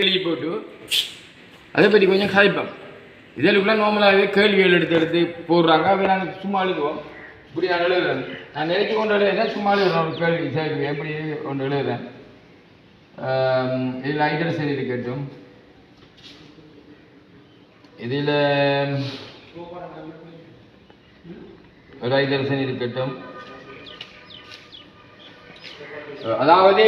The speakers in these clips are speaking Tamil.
கேள்வி போட்டு அதை பற்றி கொஞ்சம் கதைப்போம். இதற்குள்ள நார்மலாகவே கேள்விகள் எடுத்து எடுத்து போடுறாங்க. அதை நாங்கள் சும்மா எழுதுவோம். இப்படி நான் எழுதுறேன். நான் நினைச்சு கொண்டு எழுதுறேன். சும்மா எழுதுறேன். கேள்வி சரி எப்படி கொண்டு எழுதுறேன்? இதில் இதில் சரி இருக்கட்டும் இதில் ஒரு ஐதரசன் இருக்கட்டும் அதாவது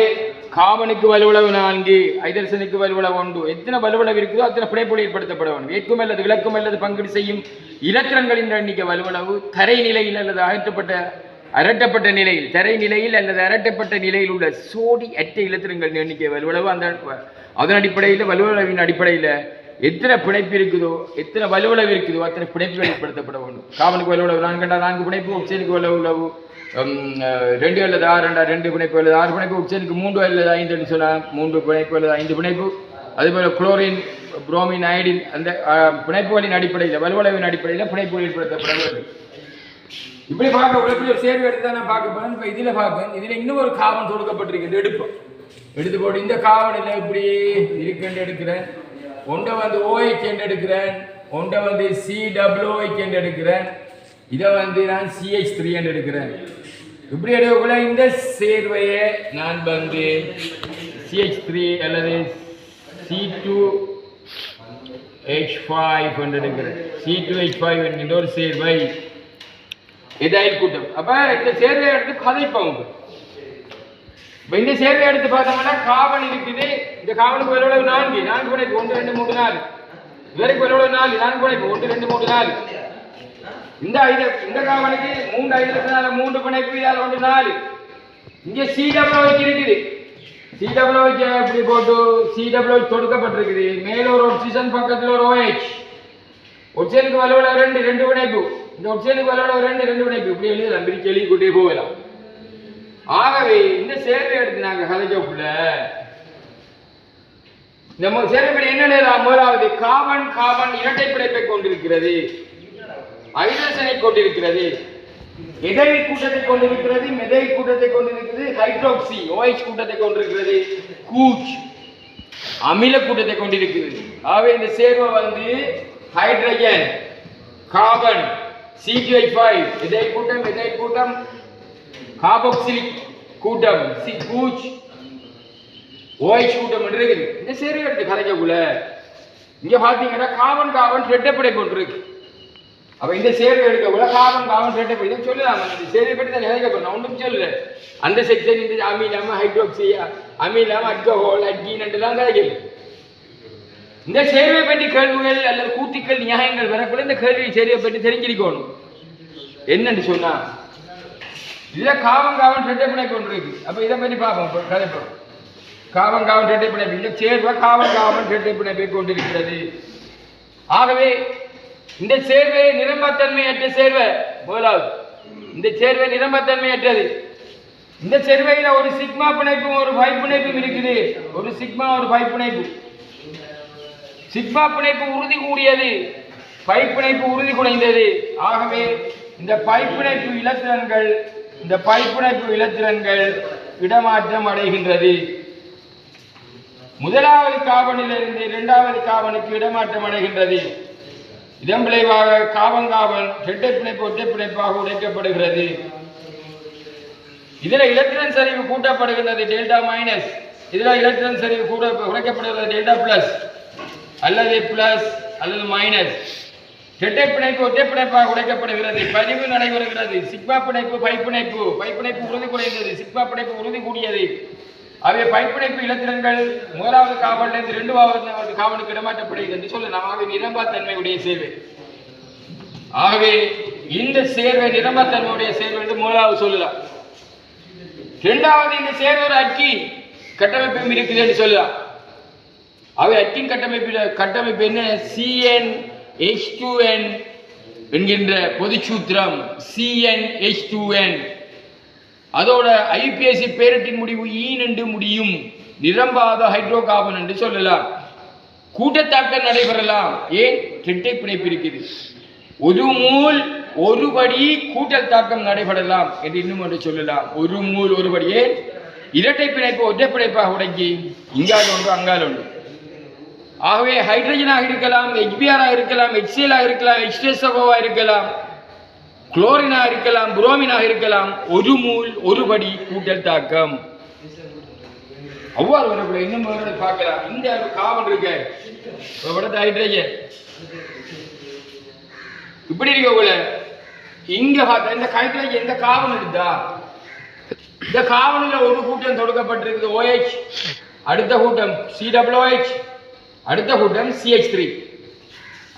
காமனுக்கு வலுவளவு நான்கு ஐதரசனுக்கு வலுவளவு ஒன்று. எத்தனை வலுவளவு இருக்குதோ அத்தனை பிணைப்புகள் ஏற்படுத்தப்பட வேண்டும் வேட்கும் அல்லது விளக்கும் அல்லது பங்கீடு செய்யும் இலத்திரன்களின் எண்ணிக்கை வலுவளவு தரை நிலையில் அல்லது அகற்றப்பட்ட அரட்டப்பட்ட நிலையில் தரை நிலையில் அல்லது அரட்டப்பட்ட நிலையில் உள்ள சோடி அற்ற இலத்திரங்களின் எண்ணிக்கை வலுவளவு அந்த அதன் அடிப்படையில் வலுவளவின் அடிப்படையில் எத்தனை பிணைப்பு இருக்குதோ எத்தனை வலுவளவு இருக்குதோ அத்தனை பிணைப்புகள் ஏற்படுத்தப்பட வேண்டும். காவலுக்கு வலுவளவு நான்கு நான்கு பிணைப்பு உச்சனுக்கு வலுவளவு ரெண்டு அல்லது ஆறு ரெண்டா ரெண்டு பிணைப்பு அல்லது ஆறு பிணைப்பு உச்சனுக்கு மூன்று அல்லது ஐந்துன்னு சொல்லலாம் மூன்று பிணைப்பு அல்லது ஐந்து பிணைப்பு. அதுபோல் குளோரின் புரோமின் அயடின் அந்த பிணைப்புகளின் அடிப்படையில் வலுவளவின் அடிப்படையில் பிணைப்புகள் ஏற்படுத்தப்பட வேண்டும் இப்படி பார்க்க இப்படி ஒரு சேர்வு எடுத்து தான் நான் பார்க்க போறேன். இப்போ இதில் பார்க்க இதில் இன்னும் ஒரு காவன் தொடுக்கப்பட்டிருக்கு எடுப்போம் எடுத்து போட்டு இந்த இல்லை இப்படி இருக்குன்னு எடுக்கிறேன். ஒன்றை வந்து ஓஹெச் எடுக்கிறேன். ஒன்றை வந்து சி டபிள்யூஹெச் எடுக்கிறேன். இதை வந்து நான் சிஹெச் த்ரீ என்று எடுக்கிறேன். இப்படி எடுக்கக்குள்ள இந்த சேர்வையை நான் வந்து சிஹெச் த்ரீ அல்லது சி டூ ஹெச் ஃபைவ் என்று எடுக்கிறேன். சி டூ ஹெச் ஃபைவ் என்கின்ற ஒரு சேர்வை. இதாயில் கூட்டம். அப்ப இந்த சேர்வை எடுத்து கதைப்போம் இப்போ. இந்த சேர்வை எடுத்து பார்த்தோம்னா காவல் இருக்குது. இந்த காவலுக்கு எவ்வளவு நான்கு. நான்கு பிணைப்பு ஒன்று ரெண்டு மூணு நாலு. இவருக்கு ஒரு நாலு. நான்கு பிணைப்பு ஒன்று ரெண்டு மூணு நாலு. இந்த ஐந்து இந்த காவலுக்கு மூன்று ஐந்து மூன்று பிணைப்பு இதால் ஒன்று நாலு. இங்கே சி வச்சு இருக்குது. சி டபிள்யூ இப்படி போட்டு சி டபிள்யூ தொடுக்கப்பட்டிருக்குது. மேல ஒரு ஆக்சிஜன் பக்கத்தில் ஒரு ஓஹெச் ஒட்சனுக்கு வலுவில் ரெண்டு ரெண்டு பிணைப்பு. இந்த ஒட்சனுக்கு வலுவில் ரெண்டு ரெண்டு பிணைப்பு. இப்படி எழுதலாம் பிரிச்சு எழுதி கொண்டே போகலாம். ஆகவே இந்த சேர்வை எடுத்து நாங்கள் கதைக்கக்குள்ள நம்ம சேர்வைப்படி என்ன நேரம் முதலாவது காவன் காவன் இரட்டை பிணைப்பை கொண்டிருக்கிறது. ஹைட்ரஜனை கொண்டிருக்கிறது. எதை கூட்டத்தை கொண்டிருக்கிறது? மெதை கூட்டத்தை கொண்டிருக்கிறது. ஹைட்ரோக்சி ஓஎச் கூட்டத்தை கொண்டிருக்கிறது. கூச் அமில கூட்டத்தை கொண்டிருக்கிறது. ஆகவே இந்த சேர்வை வந்து ஹைட்ரஜன் கார்பன் சிஜிஐ ஃபைவ் எதை கூட்டம் எதை கூட்டம். காபோக்சிலிக் கூட்டம் சி கூச். ஓஎச் கூட்டம் என்று இருக்குது. இந்த சேர்வை எடுத்து கலைக்கக்குள்ள இங்கே பார்த்தீங்கன்னா கார்பன் கார்பன் ரெட்டப்படை கொண்டிருக்கு அப்போ இந்த சேர்வை எடுக்கக்குள்ள காவம் கார்பன் ரெட்டப்படை இதை சொல்லலாம். இந்த சேர்வை பற்றி தான் நினைக்க போகிறோம் ஒன்றும் சொல்லல. அந்த செக்ஷன் இந்த அமிலம் ஹைட்ரோக்சி அமிலம் அல்கஹால் அட்கீன் என்றெல்லாம் கிடைக்கல இந்த சேவை பற்றி கேள்விகள் அல்லது கூத்திக்கள் நியாயங்கள் வரக்குள்ள இந்த கேள்வி சேர்வை பற்றி தெரிஞ்சிருக்கணும். என்னன்னு சொன்னா இதுல காவம் காவம் ரெட்டை பிணைப்பு ஒன்று இருக்கு. அப்ப இதை பற்றி பார்ப்போம் கதைப்போம். காவம் காவம் ரெட்டை பிணைப்பு இந்த சேர்வா காவன் காவம் ரெட்டை பிணைப்பை கொண்டிருக்கிறது. ஆகவே இந்த சேர்வை நிரம்பத்தன்மையற்ற சேர்வை. முதலாவது இந்த சேர்வை நிரம்பத்தன்மையற்றது. இந்த சேர்வையில ஒரு சிக்மா பிணைப்பும் ஒரு பை பிணைப்பும் இருக்குது. ஒரு சிக்மா ஒரு பை பிணைப்பு. சிக்மா பிணைப்பு உறுதி கூடியது பை பிணைப்பு உறுதி குறைந்தது. ஆகவே இந்த பை பிணைப்பு இலத்திரன்கள் இந்த பை பிணைப்பு இலத்திரன்கள் இடமாற்றம் அடைகின்றது. முதலாவது காவனிலிருந்து இரண்டாவது காவனுக்கு இடமாற்றம் அடைகின்றது. இதன் விளைவாக காவங்காவல் செட்டை பிணைப்பு ஒற்றை பிணைப்பாக உடைக்கப்படுகிறது. இதில் இலத்திரன் சரிவு கூட்டப்படுகின்றது டெல்டா மைனஸ் இதில் இலத்திரன் சரிவு கூட குறைக்கப்படுகிறது டெல்டா பிளஸ் அல்லது பிளஸ் அல்லது மைனஸ் செட்டை பிணைப்பு ஒற்றை பிணைப்பாக உடைக்கப்படுகிறது. பதிவு நடைபெறுகிறது. சிக்மா பிணைப்பு பைப்பிணைப்பு பைப்பிணைப்பு உறுதி குறைந்தது சிக்மா பிணைப்பு உறுதி கூடியது அவை பைப்பிணைப்பு இலத்திரன்கள் முதலாவது காவலிருந்து இரண்டாவது காவலுக்கு இடமாற்றப்படுகிறது என்று சொல்லலாம் ஆகவே நிரம்பத்தன்மையுடைய சேவை. ஆகவே இந்த சேர்வை நிரம்பத்தன்மையுடைய சேர்வை என்று முதலாவது சொல்லலாம். இரண்டாவது இந்த சேர்வை ஒரு அக்கின் கட்டமைப்பும் இருக்குது என்று சொல்லலாம். அவை அக்கின் கட்டமைப்பில் கட்டமைப்பு என்ன? சிஎன் எச் டூ என் என்கின்ற பொதுச்சூத்திரம் C N H two N அதோட ஐபிஎஸ்சி பேரட்டின் முடிவு e ஈன் முடியும். நிரம்பாத ஹைட்ரோ கார்பன் என்று சொல்லலாம். கூட்டத்தாக்கம் நடைபெறலாம். ஏன்? இரட்டை பிணைப்பு இருக்குது. ஒரு மூல் ஒரு படி கூட்டல் தாக்கம் நடைபெறலாம் என்று இன்னும் ஒன்று சொல்லலாம். ஒரு மூல் ஒரு படி. ஏன்? இரட்டை பிணைப்பு ஒற்றை பிணைப்பாக உடைக்கி இங்கால் ஒன்று அங்கால் ஒன்று. ஆகவே ஹைட்ரஜனாக இருக்கலாம் ஹெச்பிஆராக இருக்கலாம் ஹெச்சிஎலாக இருக்கலாம் ஹெச்டிஎஸ்ஓவாக இருக்கலாம். குளோரினாக இருக்கலாம் புரோமினாக இருக்கலாம் ஒரு மூல் ஒரு படி கூட்டல் தாக்கம். அவ்வாறு வரக்குள்ள இன்னும் பார்க்கலாம். இந்த காவல் இருக்க. படத்தை இப்படி இப்படி இருக்கக்குள்ள இங்க பார்த்தா இந்த ஹைட்ரஜன் இந்த காவல் இருந்தா இந்த காவலில் ஒரு கூட்டம் தொடுக்கப்பட்டிருக்குது ஓஹெச் அடுத்த கூட்டம் COOH அடுத்த கூட்டம் சிஹெச் த்ரீ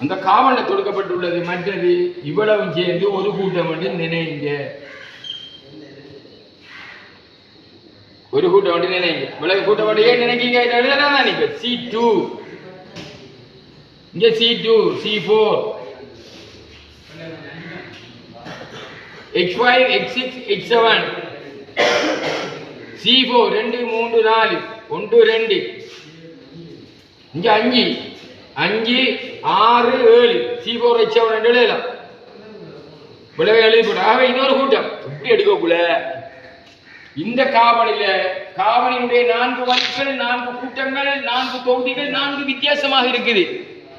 அந்த காவலில் தொடுக்கப்பட்டுள்ளது மற்றது இவ்வளவும் சேர்ந்து ஒரு கூட்டம் என்று நினைங்க. ஒரு கூட்டம் வந்து நினைங்க. இவ்வளவு கூட்டம் வந்து ஏன் நினைக்கீங்க? எழுதலாம் சி டூ இங்கே C two C four X five X six X seven C four ரெண்டு மூன்று நாலு. ஒன்று ரெண்டு. இங்கே அஞ்சு. அஞ்சு ஆறு ஏழு. சி போர் ஹெச் செவன் ரெண்டு எழுதலாம் விளைவை எழுதி போட்டு ஆகவே இன்னொரு கூட்டம். இப்படி எடுக்கக்குள்ள இந்த காவலில காவலினுடைய நான்கு வரிகள் நான்கு கூட்டங்கள் நான்கு தொகுதிகள் நான்கு வித்தியாசமாக இருக்குது.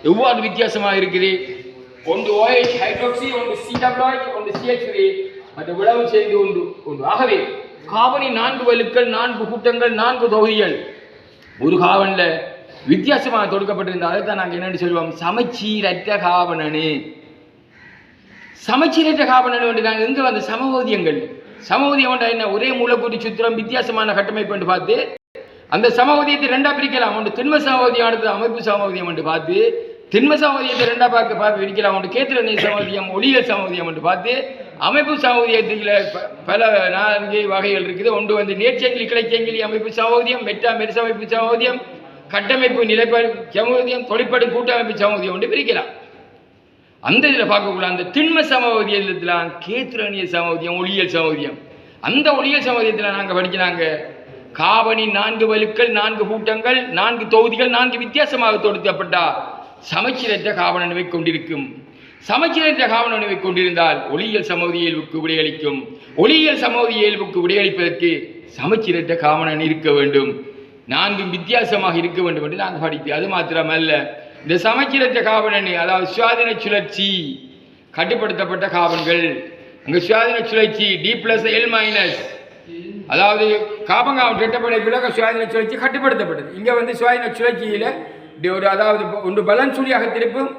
எவ்வாறு வித்தியாசமாக இருக்குது? ஒன்று ஓஎச் ஹைட்ரோக்சி ஒன்று COOH ஒன்று CH3 மற்ற விளவு செய்து ஒன்று ஒன்று. ஆகவே காவலி நான்கு வலுக்கள் நான்கு கூட்டங்கள் நான்கு தொகுதிகள். ஒரு காவலில் வித்தியாசமாக தொடுக்கப்பட்டிருந்த அதை தான் நாங்கள் என்னென்னு சொல்லுவோம். சமச்சீரற்ற காவணனு சமச்சீரற்ற காவணனு வந்து நாங்கள் எங்கே வந்த சமவோதியங்கள் சமவோதியம் என்ன? ஒரே மூலக்கூட்டி சுத்திரம் வித்தியாசமான கட்டமைப்பு என்று பார்த்து அந்த சமவோதியத்தை ரெண்டா பிரிக்கலாம். ஒன்று திண்ம சமபோதியம் அடுத்தது அமைப்பு சமபோதியம் என்று பார்த்து திண்ம சமபோதியத்தை ரெண்டா பார்க்க பார்க்க பிரிக்கலாம். ஒன்று கேத்திர நீர் ஒளியல் சமபோதியம் என்று பார்த்து அமைப்பு சமபோதியத்தில் ப- பல நான்கு வகைகள் இருக்குது. ஒன்று வந்து நேர்ச்செங்கிலி கிளைச்செங்கிலி அமைப்பு சமபோதியம் மெட்டா மெரிசமைப்பு சமபோதியம் கட்டமைப்பு நிலைப்பாடு சமபோதியம் தொழிற்படு கூட்டமைப்பு சமபோதியம் ஒன்று பிரிக்கலாம். அந்த இதில் பார்க்கக்கூடாது அந்த திண்ம சமவதியத்தில் கேத்திரணிய சமவதியம் ஒளியியல் சமவதியம் அந்த ஒளியியல் சமவதியத்தில் நாங்கள் படிக்கிறாங்க காவணி நான்கு வலுக்கள் நான்கு கூட்டங்கள் நான்கு தொகுதிகள் நான்கு வித்தியாசமாக தொடுத்தப்பட்டா சமச்சீரற்ற காவணனுவை கொண்டிருக்கும். சமச்சீரற்ற காவணனுவை கொண்டிருந்தால் ஒளியியல் சமவதி இயல்புக்கு விடையளிக்கும். ஒளியியல் சமவதி இயல்புக்கு விடையளிப்பதற்கு சமச்சீரற்ற காவணன் இருக்க வேண்டும். நான்கும் வித்தியாசமாக இருக்க வேண்டும் என்று நாங்கள் படிப்போம் அது மாத்திரமல்ல இந்த சமச்சீரற்ற காவணன் அதாவது சுவாதீன சுழற்சி கட்டுப்படுத்தப்பட்ட காவல்கள் அங்கே சுவாதின சுழற்சி டி பிளஸ் எல் மைனஸ் அதாவது காபங்காவன் திட்டப்படை விலக சுவாதீன சுழற்சி கட்டுப்படுத்தப்பட்டது. இங்கே வந்து சுவாதீன சுழற்சியில் ஒரு அதாவது ஒன்று பலன் சுழியாக திருப்பும்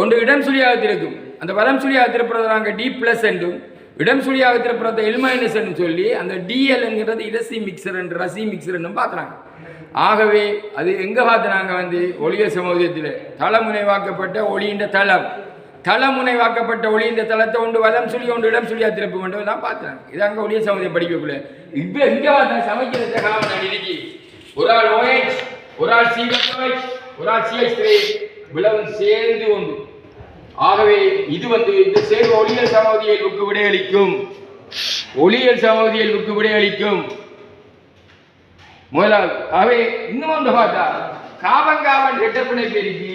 ஒன்று இடம் சுழியாக திருக்கும். அந்த பலம் சுழியாக திருப்புறதை நாங்கள் டி பிளஸ் என்றும் இடம் சுழியாக திருப்புறதை எல் மைனஸ் என்று சொல்லி அந்த டிஎல் என்கிறது இடசி மிக்சர் என்று ரசி மிக்சர் என்றும் பார்க்குறாங்க. ஆகவே அது எங்கே பார்த்தினாங்க நாங்கள் வந்து? ஒளிய சமூகத்தில். தளமுனைவாக்கப்பட்ட ஒளியின் தளம். தளமுனைவாக்கப்பட்ட ஒளியின் தளத்தை ஒன்று வலம் சொல்லி ஒன்று இடம் சொல்லியா திருப்பு கொண்டு தான் பார்த்தாங்க இது அங்கே ஒளிய சமூகத்தை படிக்கக்குள்ள இப்போ இங்கே பார்த்தா சமைக்கிறத காவல் இன்னைக்கு? ஒரு ஆள் OH ஒரு ஆள் COH ஒரு ஆள் CH3 விளவும் சேர்ந்து ஒன்று ஆகவே இது வந்து இந்த சேர்வு ஒளியல் சமவதி விடையளிக்கும். ஒளியல் சமவதி இயல்புக்கு விடையளிக்கும். முதலாவது ஆகவே இன்னும் ஒன்று பார்த்தா காவங்காவன் ரெட்டப்பிணைப்பு இருக்கு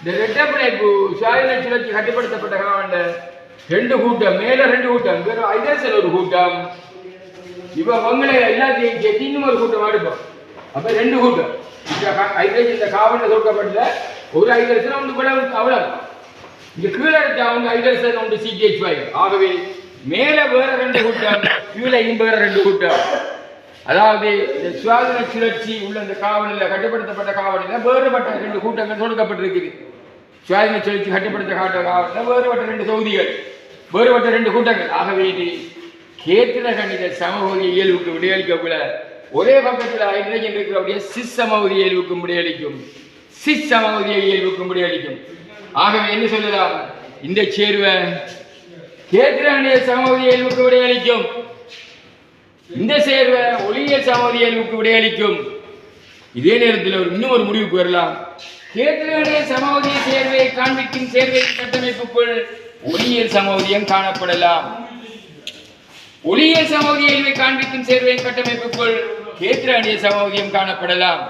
இந்த ரெட்டப்பிணைப்பு சுவாதின சுழற்சி கட்டுப்படுத்தப்பட்ட காவண்ட ரெண்டு கூட்டம் மேல ரெண்டு கூட்டம் வெறும் ஐதரசன் ஒரு கூட்டம். இப்ப பொங்கலை எல்லாத்தையும் கேட்டு இன்னும் ஒரு கூட்டம் எடுப்போம் அப்ப ரெண்டு கூட்டம். ஐதேசம் இந்த காவண்ட தொடுக்கப்பட்ட ஒரு ஐதரசன் ஒன்று கூட அவ்வளவு. இங்க கீழே எடுத்த அவங்க ஐதரசன் ஒன்று சிடிஹெச் ஆகவே மேல வேற ரெண்டு கூட்டம் கீழே வேற ரெண்டு கூட்டம். அதாவது இந்த சுயாதீன சுழற்சி உள்ள இந்த காவலில் கட்டுப்படுத்தப்பட்ட காவலில் வேறுபட்ட ரெண்டு கூட்டங்கள் தொடுக்கப்பட்டிருக்குது. சுயாதீன சுழற்சி கட்டுப்படுத்த காட்ட காவலில் வேறுபட்ட ரெண்டு தொகுதிகள் வேறுபட்ட ரெண்டு கூட்டங்கள். ஆகவே இது கேத்திர கணித சமபகுதி இயல்புக்கு விடையளிக்கக்கூட ஒரே பக்கத்தில் ஹைட்ரஜன் இருக்கிறபடியே சிஸ் இயல்புக்கும் விடையளிக்கும் சிஸ் இயல்புக்கும் விடையளிக்கும் ஆகவே என்ன சொல்லலாம் இந்த சேர்வை கேத்திர கணித சமபகுதி இயல்புக்கு விடையளிக்கும் இந்த சேர்வை ஒளிய சமதி இயல்புக்கு விடையளிக்கும். இதே நேரத்தில் அவர் இன்னும் ஒரு முடிவுக்கு வரலாம். கேத்திரனுடைய சமவதிய சேர்வையை காண்பிக்கும் சேர்வை கட்டமைப்புக்குள் ஒளியியல் சமவதியம் காணப்படலாம். ஒளியியல் சமவதி இயல்பை காண்பிக்கும் சேர்வையின் கட்டமைப்புக்குள் கேத்திரணிய சமவதியம் காணப்படலாம்.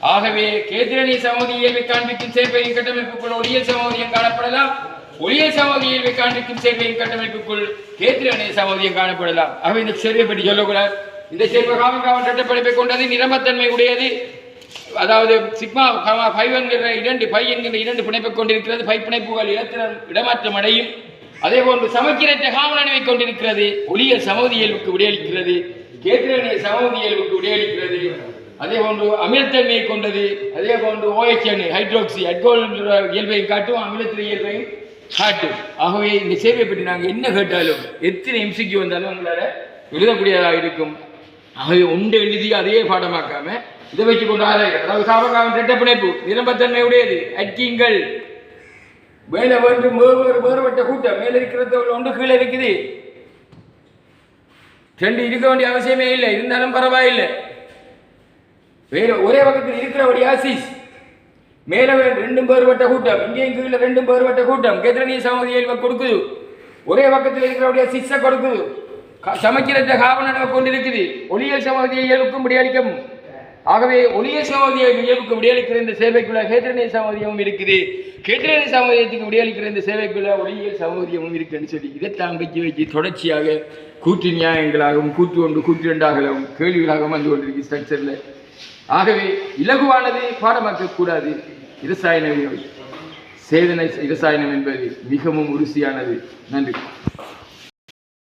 ஆகவே கேத்திரணிய சமவதி இயல்பை காண்பிக்கும் சேர்வையின் கட்டமைப்புக்குள் ஒளியியல் சமவதியம் காணப்படலாம். ஒளிய சமவதி காண்பிக்கும் சேர்வையின் கட்டமைப்புக்குள் கேத்திரணிய சமவதியம் காணப்படலாம். ஆகவே இந்த சேர்வை பற்றி சொல்லக்கூடாது. இந்த சேர்வை காமன் காவன் சட்டப்படைப்பை கொண்டது நிரம்பத்தன்மை உடையது. அதாவது சிக்மா காமா ஃபைவ் என்கிற இரண்டு பை என்கிற இரண்டு பிணைப்பை கொண்டிருக்கிறது. பை பிணைப்புகள் இடத்தினர் இடமாற்றம் அடையும். அதே போன்று சமக்கிரற்ற காவலனை கொண்டிருக்கிறது. ஒளியல் சமூக இயல்புக்கு விடையளிக்கிறது. கேத்திரனிய சமூக இயல்புக்கு விடையளிக்கிறது. அதே போன்று அமிலத்தன்மையை கொண்டது. அதே போன்று OH ஓஎச்என் ஹைட்ரோக்சி அட்கோல் என்ற இயல்பையும் காட்டும். அமிலத்தின் இயல்பையும் காட்டும் ஆகவே இந்த சேவையை பற்றி நாங்கள் என்ன கேட்டாலும் எத்தனை எம்சிக்கு வந்தாலும் உங்களால் எழுதக்கூடியதாக இருக்கும் ஆகவே ஒன்று எழுதி அதே பாடமாக்காம இதை வச்சு கொண்டு ஆராய் அதாவது சாபகாமன் ரெட்ட பிணைப்பு நிரம்பத்தன்மை உடையது அக்கிங்கள் மேலே வந்து வேறு வேறுபட்ட கூட்டம் மேலே இருக்கிறது ஒன்று கீழே இருக்குது ரெண்டு இருக்க வேண்டிய அவசியமே இல்லை இருந்தாலும் பரவாயில்லை. வேறு ஒரே பக்கத்தில் இருக்கிறபடி ஆசிஸ். மேலே ரெண்டும் வேறுபட்ட கூட்டம் இங்கேயும் கீழே ரெண்டும் வேறுபட்ட கூட்டம். கேத்திரனிய சமதி கொடுக்குது. ஒரே பக்கத்தில் இருக்கிறவருடைய சிஸ்ஸை கொடுக்குது. க- சமக்கிரத்த காவலனை கொண்டிருக்குது. ஒளியல் சமதியை இயல்புக்கும் விடியளிக்கும். ஆகவே ஒளியல் சமதியை இயல்புக்கு விடியளிக்கிற இந்த சேவைக்குள்ள கேத்திரனிய சமதியமும் இருக்குது. கேத்திரணி சமதியத்துக்கு விடியளிக்கிற இந்த சேவைக்குள்ள ஒளியல் சமதியமும் இருக்குன்னு சொல்லி இதைத்தான் வச்சு வச்சு தொடர்ச்சியாக கூற்று நியாயங்களாகவும் கூற்று ஒன்று கூற்று ரெண்டாகவும் கேள்விகளாகவும் வந்து கொண்டிருக்கு ஸ்ட்ரக்சரில் ஆகவே இலகுவானது பாடமாக்க கூடாது. இரசாயன சேதனை இரசாயனம் என்பது மிகவும் உறுதியானது. நன்றி.